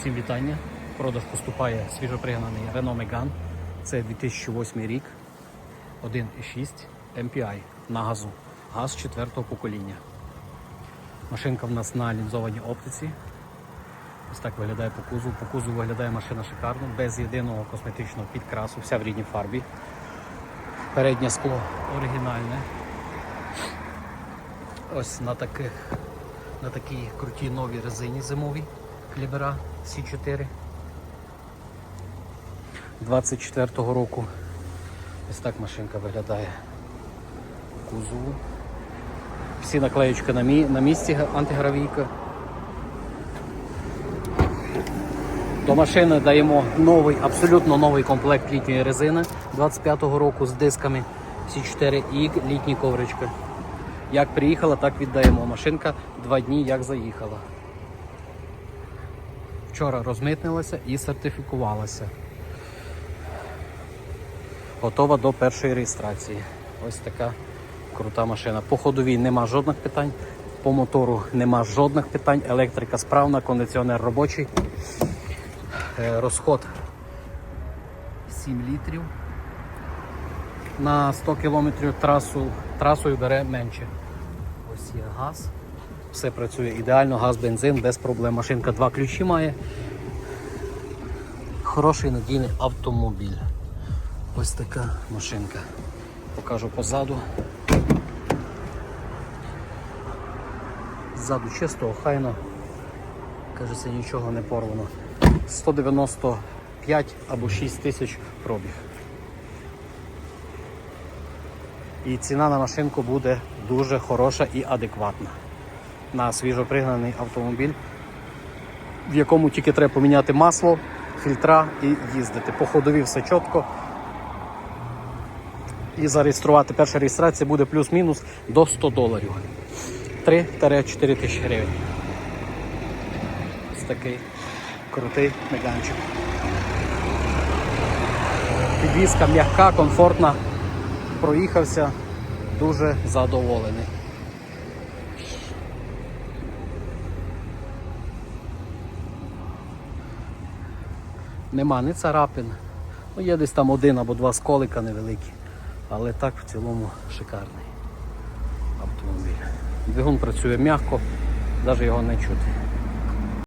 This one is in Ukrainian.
Всім вітання. Продаж поступає свіжопригнаний Renault Megane. Це 2008 рік. 1,6 MPI на газу. Газ четвертого покоління. Машинка в нас на лінзованій оптиці. Ось так виглядає по кузову. По кузову виглядає машина шикарно, без єдиного косметичного підкрасу, вся в рідній фарбі. Переднє скло оригінальне. Ось на таких на такій крутій новій резині зимовій клібера C4 24-го року. Ось так машинка виглядає по кузову. Всі наклеючки на, мі... на місці антигравійка. До машини даємо новий, абсолютно новий комплект літньої резини 25-го року з дисками C4 і літні коврички. Як приїхала, так віддаємо. Машинка два дні як заїхала. Вчора розмитнилася і сертифікувалася. Готова до першої реєстрації. Ось така крута машина. По ходовій нема жодних питань, по мотору нема жодних питань. Електрика справна, кондиціонер робочий. Е, Розход 7 літрів. На 100 кілометрів трасу, трасою бере менше. Ось є газ. Все працює ідеально, газ, бензин, без проблем. Машинка два ключі має. Хороший надійний автомобіль. Ось така машинка. Покажу позаду. Ззаду чисто, охайно. Кажеться, нічого не порвано. 195 або 6 тисяч пробіг. І ціна на машинку буде дуже хороша і адекватна. На свіжопригнаний автомобіль, в якому тільки треба поміняти масло, фільтра і їздити. По ходові все чітко. І зареєструвати перша реєстрація буде плюс-мінус до 100 доларів. 3-4 тисячі гривень. Ось такий крутий меганчик. Підвізка м'яка, комфортна. Проїхався, дуже задоволений. Нема ні царапин. Ну, є десь там один або два сколика невеликі. Але так в цілому шикарний автомобіль. Двигун працює м'яко, навіть його не чути.